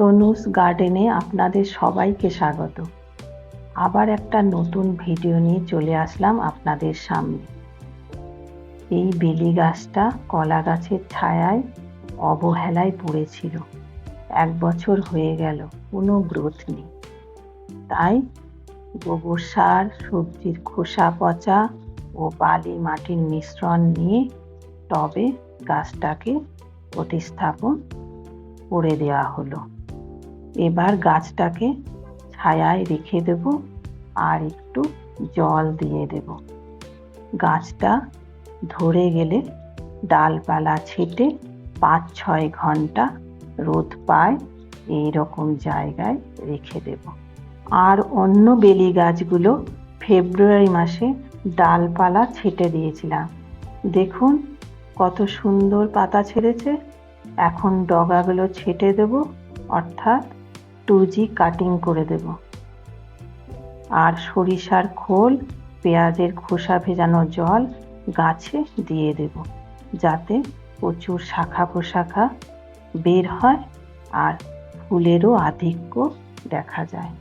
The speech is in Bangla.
তনুস গার্ডেনে আপনাদের সবাইকে স্বাগত। আবার একটা নতুন ভিডিও নিয়ে চলে আসলাম আপনাদের সামনে। এই বেলি গাছটা কলা গাছের ছায়ায় অবহেলায় পড়েছিল। এক বছর হয়ে গেল, কোনো গ্রোথ নেই। তাই গোবর সার, সবজির খোসা পচা ও বালি মাটির মিশ্রণ নিয়ে টবে গাছটাকে প্রতিস্থাপন করে দেওয়া হলো। এবার গাছটাকে ছায়ায় রেখে দেব আর একটু জল দিয়ে দেব। গাছটা ধরে গেলে ডালপালা ছেটে পাঁচ ছয় ঘণ্টা রোদ পায় এই রকম জায়গায় রেখে দেব। আর অন্য বেলি গাছগুলো ফেব্রুয়ারি মাসে ডালপালা ছেটে দিয়েছিলাম। দেখুন কত সুন্দর পাতা ছেড়েছে। এখন ডগাগুলো ছেটে দেব, অর্থাৎ টু জি কাটিং করে দেব। আর সরিষার খোল, পেঁয়াজের খোসা ভেজানো জল গাছে দিয়ে দেব যাতে প্রচুর শাখা প্রশাখা বের হয় আর ফুলেরও আধিক্য দেখা যায়।